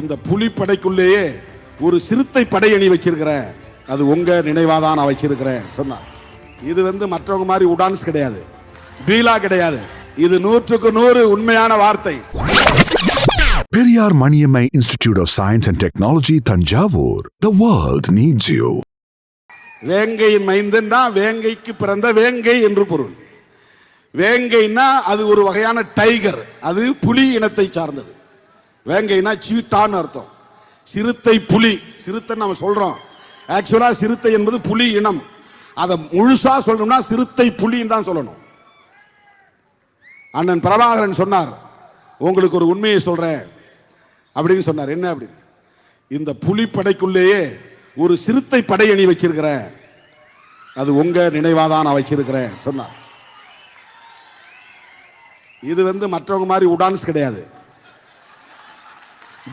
இந்த புலிப்படைக்குள்ளேயே ஒரு சிறுத்தை படையணி வச்சிருக்கிறேன். அது உங்க நினைவாதான் நான் வச்சிருக்கிறேன் சொன்னார். இது வந்து மற்றவங்க மாதிரி உடான்ஸ் கிடையாது. பீலா கிடையாது. இது நூற்றுக்கு நூறு உண்மையான வார்த்தை. Periyar Maniammai Institute of Science and Technology, Tanjavur. The world needs you. வேங்கையின் மைந்தன் தான் வேங்கைக்கு பிறந்த வேங்கை என்று பொருள். வேங்கைன்னா அது ஒரு வகையான டைகர் அது புலி இனத்தை சார்ந்தது. வேங்கைனா சீட்டான்னு அர்த்தம். சிறுத்தை புலி. சிறுத்தை நம்ம சொல்றோம். ஆக்சுவலா சிறுத்தை என்பது புலி இனம். அதை முழுசா சொல்லணும்னா சிறுத்தை புலின்னு தான் சொல்லணும். அண்ணன் பிரபாகரன் சொன்னார் உங்களுக்கு ஒரு உண்மையை சொல்றேன். அப்படின்னு சொன்னார். என்ன அப்படின்னு இந்த புலிப்படைக்குள்ளேயே ஒரு சிறுத்தை படையணி வச்சிருக்கிறேன். அது உங்க நினைவாதான் நான் வச்சிருக்கிறேன் சொன்னார். இது வந்து மற்றவங்க மாதிரி உடான்ஸ் கிடையாது.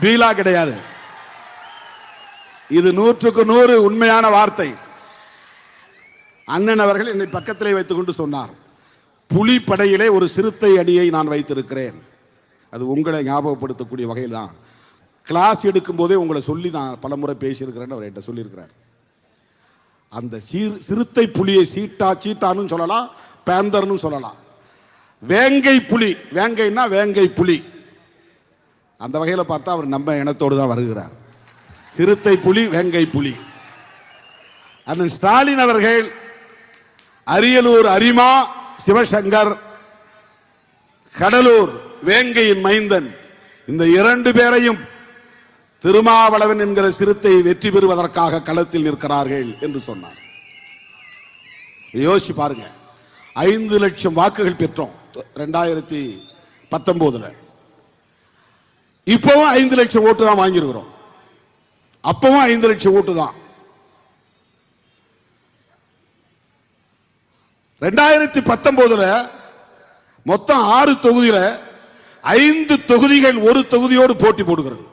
பீலா கிடையாது. இது நூற்றுக்கு நூறு உண்மையான வார்த்தை. அண்ணன் அவர்கள் என்னை பக்கத்திலே வைத்துக் கொண்டு சொன்னார். புலி படையிலே ஒரு சிறுத்தை அடியை நான் வைத்திருக்கிறேன். அது உங்களை ஞாபகப்படுத்தக்கூடிய வகையில் தான். கிளாஸ் எடுக்கும் போதே உங்களை சொல்லி நான் பலமுறை பேசியிருக்கிறேன்னு அவர் என்கிட்ட சொல்லியிருக்கிறார். அந்த சீர் சிறுத்தை புலியை சீட்டா சீட்டான்னு சொல்லலாம் பேந்தர்னு சொல்லலாம். வேங்கை புலி வேங்கைன்னா வேங்கை புலி. அந்த வகையில் பார்த்தா அவர் நம்ம இனத்தோடு தான் வருகிறார். சிறுத்தை புலி வேங்கை புலி. அண்ணன் ஸ்டாலின் அவர்கள் அரியலூர் அரிமா சிவசங்கர் கடலூர் வேங்கையின் மைந்தன். இந்த இரண்டு பேரையும் திருமாவளவன் என்கிற சிறுத்தை வெற்றி பெறுவதற்காக களத்தில் நிற்கிறார்கள் என்று சொன்னார். யோசிச்சு பாருங்க. ஐந்து லட்சம் வாக்குகள் பெற்றோம். ரெண்டாயிரத்தி பத்தொன்பதுல இப்பவும் ஐந்து லட்சம் ஓட்டு தான் வாங்கியிருக்கிறோம். அப்பவும் ஐந்து லட்சம் ஓட்டு தான். ரெண்டாயிரத்தி பத்தொன்பதுல மொத்தம் ஆறு தொகுதியில ஐந்து தொகுதிகள் ஒரு தொகுதியோடு போட்டி போடுகிறது.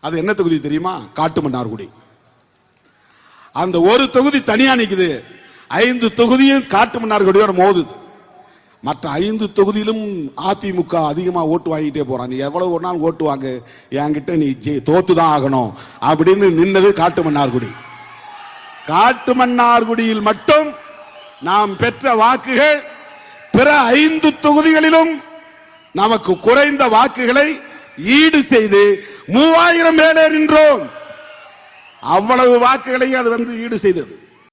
அது என்ன தொகுதி தெரியுமா? காட்டு மன்னார்குடி அந்த ஒரு தொகுதி தனியா நிக்குது. ஐந்து தொகுதியும் காட்டு மன்னார்குடியோட மோதுது. மற்ற ஐந்து தொகுதியிலும் அதிமுக அதிகமாக ஓட்டு வாங்கிட்டே போறான். நீ எவ்வளவு ஒரு நாள் ஓட்டு வாங்க. என்கிட்ட நீ தோத்து தான் ஆகணும். அப்படின்னு நின்னது காட்டுமன்னார்குடி காட்டுமன்னார்குடியில் மட்டும் நாம் பெற்ற வாக்குகள் பிற ஐந்து தொகுதிகளிலும் நமக்கு குறைந்த வாக்குகளை ஈடு செய்து மூவாயிரம் மேலே நின்றோம். அவ்வளவு வாக்குகளையும் அது வந்து ஈடு செய்தது.